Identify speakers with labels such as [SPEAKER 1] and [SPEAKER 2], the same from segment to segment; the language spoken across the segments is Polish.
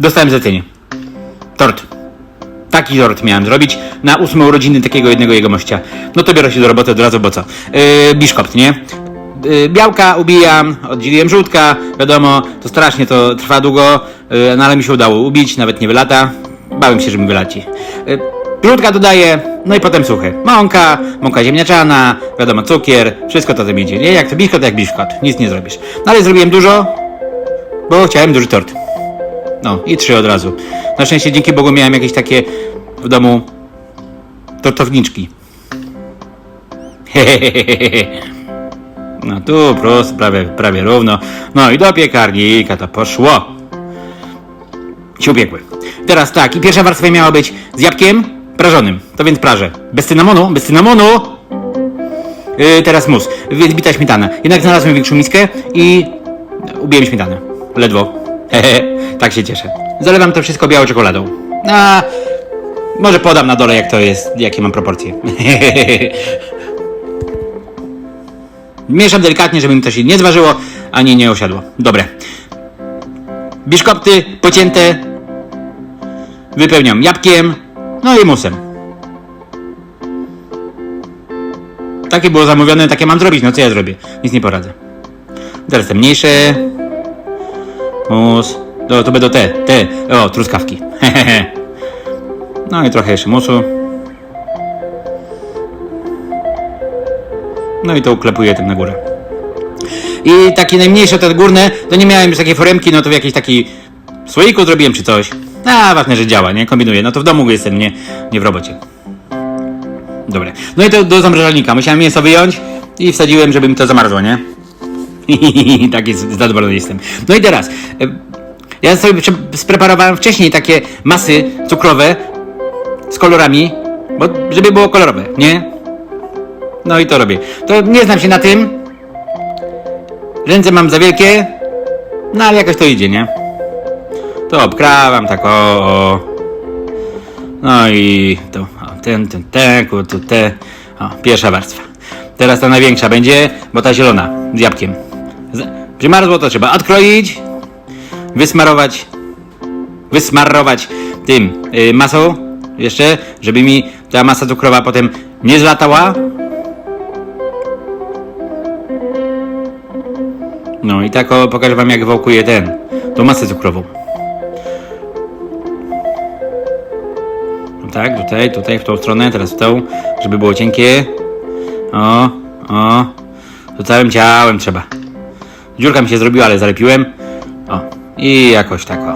[SPEAKER 1] Dostałem zlecenie. Tort. Taki tort miałem zrobić na ósme urodziny takiego jednego jegomościa. No to biorę się do roboty od razu, bo co? Yy, biszkopt, nie? Yy, białka ubijam, oddzieliłem żółtka, wiadomo, to strasznie to trwa długo, yy, no ale mi się udało ubić, nawet nie wylata. Bałem się, że mi wylaci. Yy, żółtka dodaję, no i potem suche. Mąka, mąka ziemniaczana, wiadomo, cukier, wszystko to tam idzie, nie? Jak to biszkot, jak biszkot, nic nie zrobisz. No ale zrobiłem dużo, bo chciałem duży tort. No i trzy od razu. Na szczęście dzięki Bogu miałem jakieś takie w domu tortowniczki. No tu prosto, prawie, prawie równo. No i do piekarnika to poszło. Się upiekły. Teraz tak, i pierwsza warstwa miała być z jabłkiem prażonym. To więc prażę. Bez cynamonu, bez cynamonu! Yy, teraz mus, więc bita śmietana. Jednak znalazłem większą miskę i ubiłem śmietanę. Ledwo. Tak się cieszę. Zalewam to wszystko białą czekoladą. A może podam na dole jak to jest, jakie mam proporcje. Mieszam delikatnie, żeby mi to się nie zważyło, ani nie osiadło. Dobre. Biszkopty pocięte wypełniam jabłkiem, no i musem. Takie było zamówione, takie mam zrobić, no co ja zrobię? Nic nie poradzę. Teraz te mniejsze. Mus. To, to będą te, te, o, truskawki. no i trochę jeszcze musu. No i to uklepuję tym na górę. I takie najmniejsze, te górne, to nie miałem już takiej foremki, no to w jakiejś takiej słoiku zrobiłem czy coś. A, ważne, że działa, nie? Kombinuję. No to w domu jestem, nie, nie w robocie. Dobre. No i to do zamrażalnika. Musiałem mięso wyjąć i wsadziłem, żeby mi to zamarzło, nie? tak jest, zadowolony jestem. No i teraz. Ja sobie spreparowałem wcześniej takie masy cukrowe z kolorami, bo żeby było kolorowe, nie? No i to robię. To nie znam się na tym. Ręce mam za wielkie, no ale jakoś to idzie, nie? To obkrawam tak o, o. No i to o, ten, ten, ten, tu, te. O, pierwsza warstwa. Teraz ta największa będzie, bo ta zielona z jabłkiem. Przymarzło to trzeba odkroić, wysmarować, wysmarować tym y, masą jeszcze, żeby mi ta masa cukrowa potem nie zlatała. No i tak o, pokażę wam jak wałkuję ten, tą masę cukrową. No tak, tutaj, tutaj, w tą stronę, teraz w tą, żeby było cienkie. O, o, to całym ciałem trzeba. Dziurka mi się zrobiła, ale zalepiłem. O, i jakoś tak o.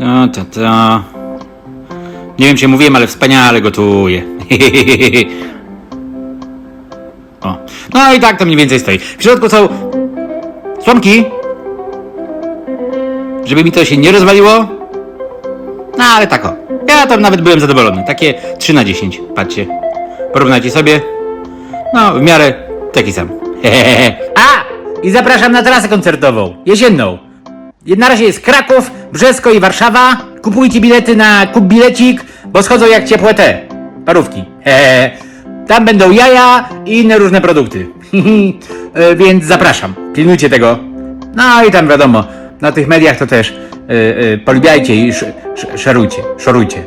[SPEAKER 1] No, to, to. Nie wiem, czy mówiłem, ale wspaniale gotuję. o. No i tak to mniej więcej stoi. W środku są słomki, żeby mi to się nie rozwaliło. No ale tak o. Ja tam nawet byłem zadowolony. Takie 3 na 10. Patrzcie. Porównajcie sobie. No, w miarę taki sam. A! I zapraszam na trasę koncertową. Jesienną. Na razie jest Kraków, Brzesko i Warszawa. Kupujcie bilety na kup bilecik, bo schodzą jak ciepłe te parówki. Tam będą jaja i inne różne produkty. E, Więc zapraszam. Pilnujcie tego. No i tam wiadomo, na tych mediach to też e, e, polubiajcie i sz, sz, szerujcie, szorujcie.